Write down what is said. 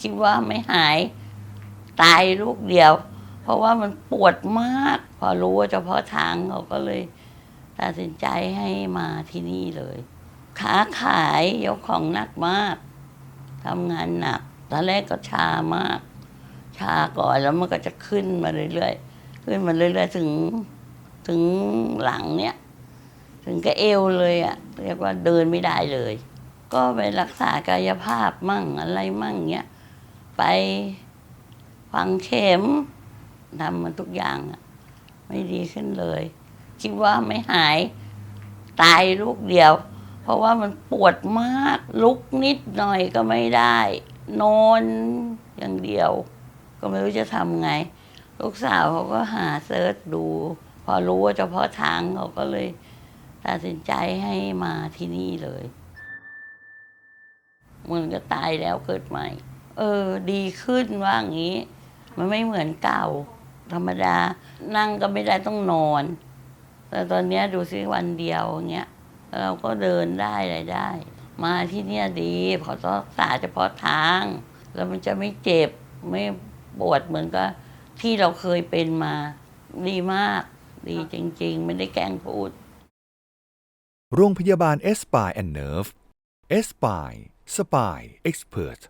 คิดว่าไม่หาย ตายลูกเดียว เพราะว่ามันปวดมาก พอรู้ว่าเฉพาะทางเขาก็เลย ตัดสินใจให้มาที่นี่เลยค้าขายยกของหนักมากทำงานหนักตอนแรกก็ชามาก ชาก่อนแล้วมันก็จะขึ้นมาเรื่อยๆขึ้นมาเรื่อยๆถึงถึงหลังเนี้ยถึงก็เอวเลยอะเรียกว่าเดินไม่ได้เลย ก็ไปรักษากายภาพมั่งอะไรมั่งเงี้ย ไปฝังเข็มทำมันทุกอย่างไม่ดีขึ้นเลย คิดว่าไม่หาย ตายลูกเดียว เพราะว่ามันปวดมาก ลุกนิดหน่อยก็ไม่ได้ นอนอย่างเดียว ก็ไม่รู้จะทำไง ลูกสาวเขาก็หาเซิร์ชดู พอรู้ว่าเฉพาะทางเขาก็เลยตัดสินใจให้มาที่นี่เลยมันก็ตายแล้วเกิดใหม่ เออ ดีขึ้นว่าอย่างนี้ มันไม่เหมือนเก่า ธรรมดา นั่งก็ไม่ได้ต้องนอน แต่ตอนเนี้ยดูซิวันเดียวอย่างเงี้ยเราก็เดินได้อะไรได้ มาที่เนี่ยดีเพอรักษาเฉพาะทาง แล้วมันจะไม่เจ็บไม่ปวดเหมือนกับที่เราเคยเป็นมา ดีมาก ดีจริง ๆ ไม่ได้แกล้งพูด โรงพยาบาลเอสปายแอนเนิร์ฟเอสปายสปายเอ็กซ์เพรส